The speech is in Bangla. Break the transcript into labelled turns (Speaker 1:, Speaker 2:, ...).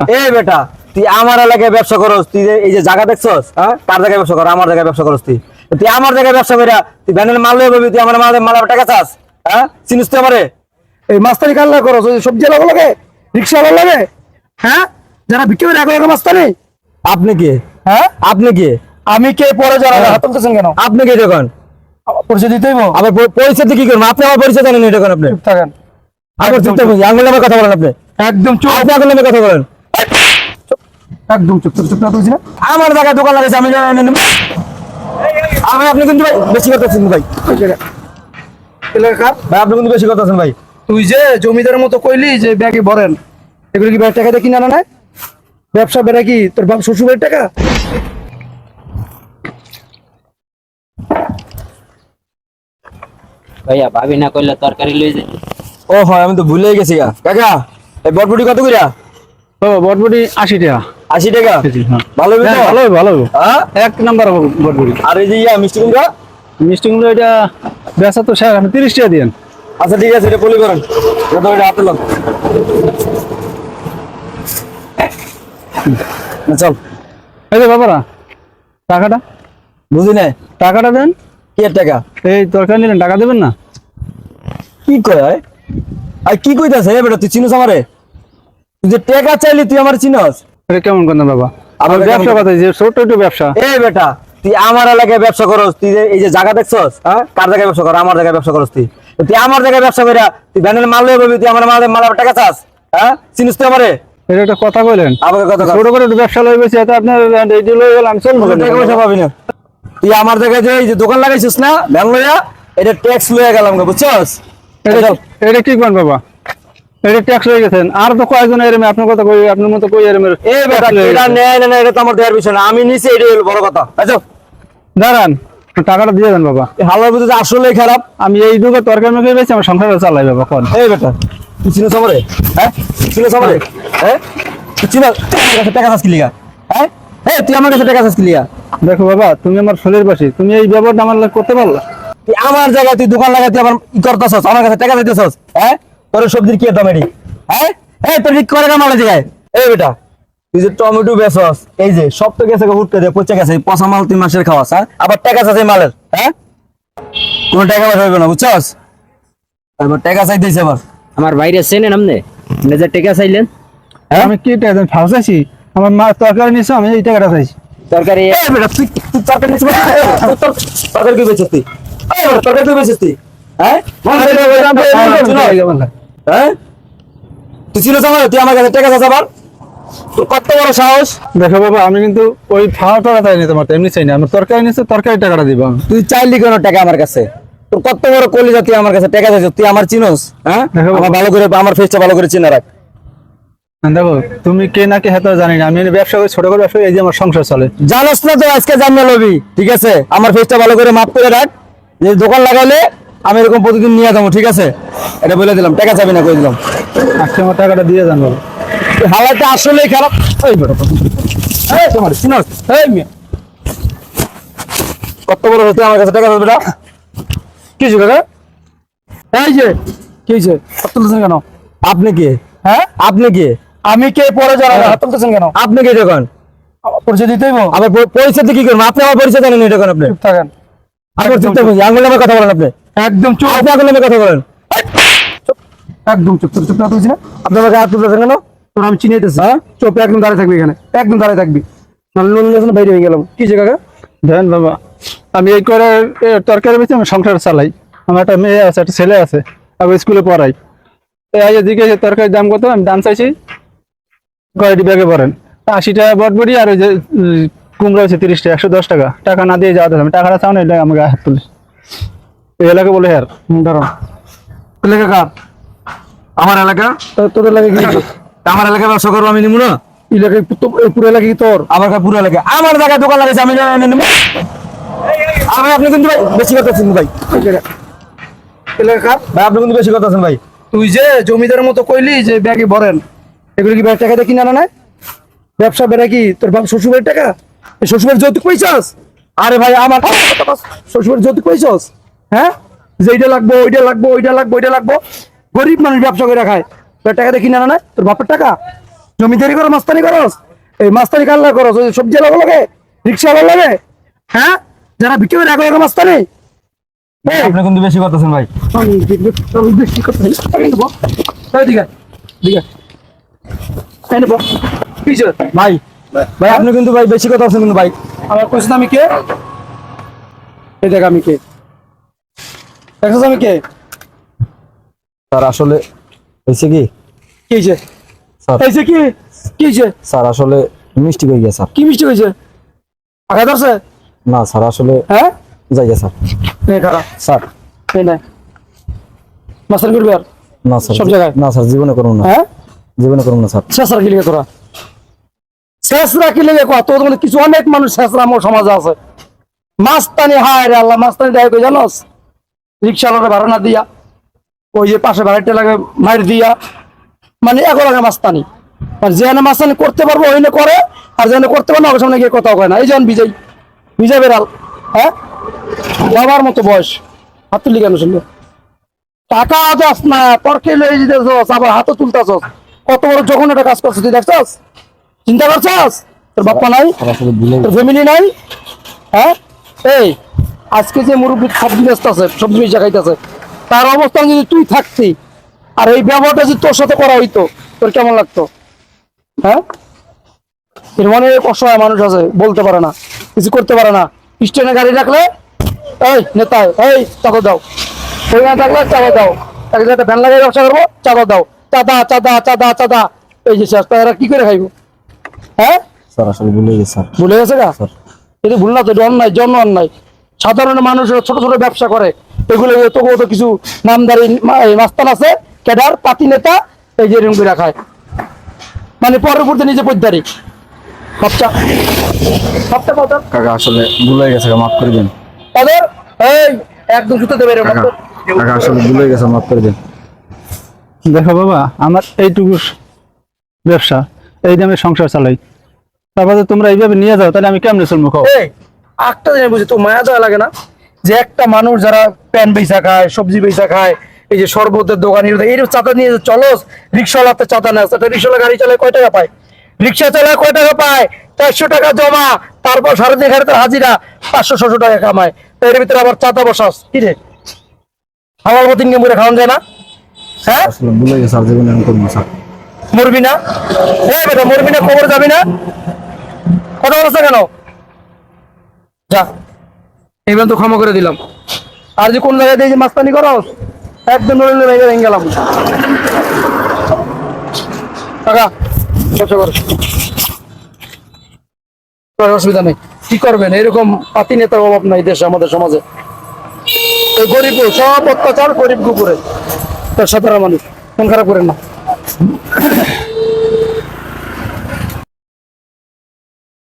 Speaker 1: এই বেটা তুই আমার এলাকায় ব্যবসা করস তুই এই যে জায়গা দেখছস হ্যাঁ? কার জায়গায় ব্যবসা কর? আমার জায়গায় ব্যবসা করস তুই। তুই আমার জায়গায় ব্যবসা করিয়া তুই ব্যানের মাল লয়ে তুই আমার মাল মাল টাকা চাস? হ্যাঁ? চিনিস তুই আমারে?
Speaker 2: এই মাস্তানি কাল্লা করো ওই সবজি লাগো লাগে? রিক্সা লাগে? হ্যাঁ? যারা বিক্রি করে এক মাস্তানি?
Speaker 1: আপনি কে?
Speaker 2: হ্যাঁ?
Speaker 1: আপনি কে?
Speaker 2: আমি কে? পরে যারা হাত তুলতেছেন কেন?
Speaker 1: আপনি কে যখন
Speaker 2: পরিচয় দিতেই
Speaker 1: আবার পরিচয় কি করব? আপনি আমার পরিচয় জানেন যখন আপনি।
Speaker 2: থাকেন।
Speaker 1: আবার চুপ থাকুন। আঙুল নামে কথা বলেন আপনি।
Speaker 2: একদম চুপ।
Speaker 1: আপনি আঙুল নামে কথা বলেন।
Speaker 2: একদম চুপ চুপ চুপ না তুলছি না
Speaker 1: আমার জায়গায় দোকান লাগাইছে আমি না। আমি আপনি কিন্তু ভাই বেশি ভাই। ভাই আপনি কিন্তু বেশি ভাই।
Speaker 2: তুই যে জমিদারের মতো কইলি যে ব্যাগে ভরেন এগুলো কি ব্যাগ টাকা দিয়ে কিনে আনা নাই? ব্যবসা বেড়া কি তোর বাপ শ্বশুরের টাকা?
Speaker 3: ভাইয়া ভাবি না করলে তরকারি লই যাই।
Speaker 1: ও হয় আমি তো ভুলেই গেছি গা। কাকা এই বটবুটি কত কইরা?
Speaker 2: ও বটবটি আশি টাকা।
Speaker 1: আশি টাকা?
Speaker 2: হ্যাঁ।
Speaker 1: ভালো হবে
Speaker 2: ভালো ভালো
Speaker 1: হ্যাঁ?
Speaker 2: এক নাম্বার
Speaker 1: আর এই যে ইয়া মিষ্টি কুমড়া?
Speaker 2: মিষ্টি গুলো এটা বেচা তো শেষ আপনি তিরিশ টাকা দিন
Speaker 1: আচ্ছা ঠিক আছে এটা পলি করেন এটা এটা হাতে চল।
Speaker 2: এই যে বাবারা টাকাটা?
Speaker 1: বুঝি নাই।
Speaker 2: টাকাটা দেন।
Speaker 1: কি টাকা?
Speaker 2: এই তরকারি নিলেন টাকা দেবেন না?
Speaker 1: কি করে আর কি কইতাছে? বেটা তুই চিনস আমারে? তুই যে টাকা চাইলি তুই আমার চিনস?
Speaker 2: এটা কেমন কথা বাবা? আমার ব্যবসা কথা যে ছোট একটু ব্যবসা।
Speaker 1: এই বেটা তুই আমার এলাকায় ব্যবসা করস তুই এই যে জায়গা দেখছস? হ্যাঁ? কার জায়গায় ব্যবসা কর? আমার জায়গায় ব্যবসা করস তুই। তুই আমার জায়গায় ব্যবসা তুই মাল লয়ে তুই আমার মাল মাল টাকা চাস? হ্যাঁ? চিনিস তুই আমারে?
Speaker 2: এটা একটা কথা কইলেন।
Speaker 1: আমাকে কথা।
Speaker 2: ছোট করে একটু ব্যবসা লই বেশি এত আপনার এইটি লই গেলাম চলবো
Speaker 1: টাকা পয়সা পাবি না। তুই আমার জায়গায় যে এই যে দোকান লাগাইছিস না লইয়া এটা ট্যাক্স লইয়া গেলাম বুঝছস?
Speaker 2: এটা এটা কি কোন বাবা? এটা ট্যাক্স হয়ে গেছেন আর তো কয়েকজন এরমে আপনার কথা কই আপনার মতো কই এরমে
Speaker 1: এই বেটা এটা নেয় না এটা তো আমার দেওয়ার বিষয় না। আমি নিছি এটাই হলো বড় কথা। আচ্ছা।
Speaker 2: দাঁড়ান টাকাটা দিয়ে দেন বাবা।
Speaker 1: হালার বুঝতে আসলেই খারাপ।
Speaker 2: আমি এই দুটো তরকারি মেখে বেশি আমার চালাই বাবা কোন।
Speaker 1: এই বেটা তুই হ্যাঁ? আমারে? হ্যাঁ? তুই টাকা চাস কি লিগা? হ্যাঁ? হ্যাঁ তুই আমার কাছে টাকা চাস লিগা?
Speaker 2: দেখো বাবা তুমি আমার শরীর পাশে তুমি এই ব্যবহারটা আমার করতে পারলা।
Speaker 1: তুই আমার জায়গায় তুই দোকান লাগাই তুই আমার ই করতেছস আমার কাছে টাকা দিতেছস হ্যাঁ? তোর সবজির কি দাম এটি হ্যাঁ তোর ঠিক করে কাম আমার জায়গায় এই বেটা তুই যে টমেটো বেচস এই যে সব তো গেছে হুট করে পচে গেছে পচা মাল তুই মাসের খাওয়াস হ্যাঁ আবার টাকা এই মালের হ্যাঁ? কোনো টাকা পয়সা হইবে না বুঝছস? এবার টাকা চাইতেছে আবার।
Speaker 3: আমার বাইরে চেনেন আপনি নিজের টেকা চাইলেন?
Speaker 1: হ্যাঁ?
Speaker 2: আমি কি টাকা ফাউসাইছি আমার মা তরকারি নিছো আমি এই টাকাটা চাইছি।
Speaker 3: তরকারি
Speaker 1: এই বেটা তুই তুই তরকারি নিছিস না? এই, তুই তোর তরকারি কি বেচছিস তুই। এই তরকারি তুই বেচছিস তুই। হ্যাঁ? হ্যাঁ? তুই ছিল আমার? তুই আমার কাছে টাকা চাস আবার কত বড় সাহস?
Speaker 2: দেখো বাবা আমি কিন্তু ওই ফাওয়া টাকা চাই তোমার এমনি চাই না। আমার তরকারি নিছো তরকারি টাকাটা দিব।
Speaker 1: তুই চাইলি কেন টাকা আমার কাছে? তোর কত বড় কলিজা তুই আমার কাছে টাকা চাইছিস তুই আমার চিনোস হ্যাঁ? আমার ভালো করে আমার ফেসটা ভালো করে চিনে রাখ।
Speaker 2: দেখো তুমি কে না কে হেতো জানি না। আমি ব্যবসা করি ছোট করে ব্যবসা এই যে আমার সংসার চলে।
Speaker 1: জানোস না তো আজকে জানিয়ে লবি ঠিক আছে? আমার ফেসটা ভালো করে মাফ করে রাখ। যে দোকান লাগাইলে আমি এরকম প্রতিদিন নিয়ে যাব ঠিক আছে? এটা বলে দিলাম টাকা চাবি না করে দিলাম?
Speaker 2: আজকে আমার টাকাটা দিয়ে যান
Speaker 1: হালাতে আসলেই খারাপ। এই তোমার চিনোস এই মেয়ে। কত বড় হতে আমার কাছে টাকা দেবে বেটা
Speaker 2: কিছু কাকা? এই যে কি হয়েছে? হাত তুলতেছেন কেন?
Speaker 1: আপনি কে?
Speaker 2: হ্যাঁ?
Speaker 1: আপনি কে?
Speaker 2: আমি কে? পরে যারা হাত তুলতেছেন কেন?
Speaker 1: আপনি কে যখন
Speaker 2: পরিচয় দিতেই
Speaker 1: আবার পরিচয় কি করব? আপনি আমার পরিচয় জানেন না যখন আপনি?
Speaker 2: চুপ থাকেন।
Speaker 1: আবার চুপ থাকুন। আঙুল নামে কথা বলেন আপনি।
Speaker 2: একদম চুপ
Speaker 1: আপনি আঙুল নামে কথা বলেন।
Speaker 2: একদম চুপ চুপ চুপ না তুলছি না
Speaker 1: আপনি আমাকে হাত তুলতেছেন কেন?
Speaker 2: তোর আমি চিনিতেছি হ্যাঁ? চুপ একদম দাঁড়িয়ে থাকবি এখানে। একদম দাঁড়িয়ে থাকবি। নাহলে নুন লেসন বাইরে হয়ে গেলাম। কি কাকা? দেন বাবা আমি এই করে তরকারি বেশি আমি সংসার চালাই। আমার একটা মেয়ে আছে একটা ছেলে আছে আমি স্কুলে পড়াই। এই এসে তরকারির দাম কত? আমি দাম চাইছি কয়টি ব্যাগে পড়েন আশি টাকা বটবড়ি আর ওই যে কুমড়ো হচ্ছে তিরিশ টাকা একশো দশ টাকা। টাকা না দিয়ে যাওয়া আমি টাকাটা চাও না এটা আমাকে হাত তুলে। এই এলাকা বলে হ্যাঁ ধরো এলাকা কার?
Speaker 1: আমার এলাকা?
Speaker 2: তোর এলাকা কি?
Speaker 1: আমার এলাকায় ব্যবসা করব আমি নিবো না?
Speaker 2: এলাকায় পুরো এলাকা কি তোর।
Speaker 1: আমার কাছে পুরো এলাকা। আমার জায়গায় দোকান লাগাইছে আমি জানি না, নিবো আমি আপনি কিন্তু ভাই বেশি কথা শুনুন ভাই।
Speaker 2: এলাকা
Speaker 1: ভাই আপনি কিন্তু বেশি কথা শুনুন ভাই।
Speaker 2: তুই যে জমিদারের মতো কইলি যে ব্যাগে ভরেন এগুলো কি ব্যাগ টাকা দিয়ে কিনে নাই? ব্যবসা বেড়া কি তোর বাপ শ্বশুরের টাকা? শ্বশুরের যৌতুক পাইছস? আরে ভাই আমার শ্বশুরের যৌতুক পাইছস? হ্যাঁ? যে এইটা লাগবো ওইটা লাগবো ওইটা লাগবো ওইটা লাগবো। গরিব মানুষ ব্যবসা করে খায়। তোর টাকা দিয়ে কিনে আনা নাই তোর বাপের টাকা?
Speaker 4: জমিদারি করো মাস্তানি করস এই মাস্তানি কাল্লা করস ওই সবজি আলাদা লাগে? রিক্সা আলাদা লাগে? হ্যাঁ? যারা বিক্রি করে এক লাগে মাস্তানি।
Speaker 1: আপনি কিন্তু বেশি করতেছেন ভাই।
Speaker 4: আমি বেশি?
Speaker 1: ভাই ভাই আপনি কিন্তু ভাই বেশি কথা আছেন কিন্তু ভাই।
Speaker 4: আমার কোশ্চেন আমি কে? এই দেখ আমি কে। আমি কে?
Speaker 1: স্যার আসলে হয়েছে কি?
Speaker 4: কি হয়েছে?
Speaker 1: স্যার।
Speaker 4: হয়েছে কি? কি হয়েছে?
Speaker 1: স্যার আসলে মিষ্টি হয়ে গেছে স্যার?
Speaker 4: কি মিষ্টি হয়েছে ধরছে?
Speaker 1: না স্যার আসলে
Speaker 4: হ্যাঁ?
Speaker 1: যাই স্যার।
Speaker 4: এই খারাপ
Speaker 1: স্যার।
Speaker 4: এই মাস্টার করবি আর?
Speaker 1: না স্যার
Speaker 4: সব জায়গায়?
Speaker 1: না স্যার জীবনে করুন না।
Speaker 4: হ্যাঁ?
Speaker 1: জীবনে করুন না স্যার।
Speaker 4: শেষ রাখি লেগে তোরা? শেষ রাখি লেগে কত কিছু অনেক মানুষ শেষ আমার সমাজে আছে। মাস্তানি হায় রে আল্লাহ মাস্তানি দেয় জানোস? রিক্সাওয়ালার ভাড়া না দিয়া ওই যে পাশে ভাড়াটা লাগে মার দিয়া মানে এগো লাগে মাস্তানি। আর যেখানে মাস্তানি করতে পারব ওইনে করে আর যেখানে করতে পারব না ওর সামনে গিয়ে কথাও কয় না। এই যেমন বিজয় বিজয় বেড়াল হ্যাঁ? বাবার মতো বয়স। হাত তুলি কেন শুনলো? টাকা যাস না তর্কে লয়ে যেতেছস আবার হাতও তুলতেছস। কত বড় যখন একটা কাজ করছিস তুই দেখছস? চিন্তা করছস? তোর বাপ্পা নাই তোর ফ্যামিলি নাই হ্যাঁ? এই আজকে যে মুরব্বী সবজি ব্যস্ত আছে সবজি বেচা খাইতেছে তার অবস্থান যদি তুই থাকতি আর এই ব্যবহারটা যদি তোর সাথে করা হইতো তোর কেমন লাগতো? হ্যাঁ? এর অনেক অসহায় মানুষ আছে বলতে পারে না কিছু করতে পারে না। স্টেশনে গাড়ি রাখলে এই নেতা এই চাদর দাও। সেখানে থাকলে চাঁদা দাও। এক জায়গায় ভ্যান লাগিয়ে ব্যবসা করব চাঁদা দাও। চাঁদা চাঁদা চাঁদা চাঁদা। এই যে শেষ তারা কি করে খাইবো? হ্যাঁ?
Speaker 1: স্যার ভুলে গেছে
Speaker 4: ভুলে গেছে গা?
Speaker 1: স্যার।
Speaker 4: এটা ভুল না তো এটা অন্যায় জন্ম অন্যায় সাধারণ মানুষ ছোট ছোট ব্যবসা করে। এগুলো তবুও তো কিছু নামদারি মাস্তান আছে ক্যাডার পাতি নেতা এই যে এরকম করে খায় মানে পরের উপর নিজে পদ্মারি। বাচ্চা বাচ্চা কত
Speaker 1: কাকা আসলে ভুলে গেছে মাফ করে দিন।
Speaker 4: তাদের? এই একদম জুতো দেবে এরকম
Speaker 1: কাকা কাকা আসলে ভুলে গেছে মাফ করে দিন।
Speaker 2: দেখো বাবা আমার এইটুকু ব্যবসা এই দামে সংসার চালাই। তারপরে তোমরা এইভাবে নিয়ে যাও তাহলে আমি কেমনে চলবো খাও
Speaker 4: এই একটা জিনিস বুঝি তো মায়া দেওয়া লাগে না? যে একটা মানুষ যারা প্যান বেচা খায় সবজি বেচা খায় এই যে শরবতের দোকান এই চাঁদা নিয়ে চলস রিক্সাওয়ালাতে চাঁদা নেয়। একটা রিক্সাওয়ালা গাড়ি চালায় কয় টাকা পায়? রিক্সা চালায় কয় টাকা পায়? চারশো টাকা জমা তারপর সাড়ে তিন হাজার হাজিরা পাঁচশো ছশো টাকা কামায়। তো এর ভিতরে আবার চাঁদা বসাস। কি রে? হাওয়ার মতিন মুড়ে খাওয়ান যায় না? হ্যাঁ?
Speaker 1: ভুলে গেছে আর জীবনে না,
Speaker 4: মরবি না? এই বেটা মরবি না কবর যাবি না? কথা বলছে কেন? যা। এইবার তো ক্ষমা করে দিলাম। আর যে কোন জায়গায় দিয়ে মাস্তানি করো একদম নড়লে ভেঙে ভেঙে গেলাম। টাকা ব্যবসা করো অসুবিধা নেই। কি করবেন? এরকম পাতি নেতার অভাব নাই দেশে, আমাদের সমাজে। এই গরিব সব অত্যাচার গরিব কুকুরে তার সাধারণ মানুষ, মন খারাপ করেন না।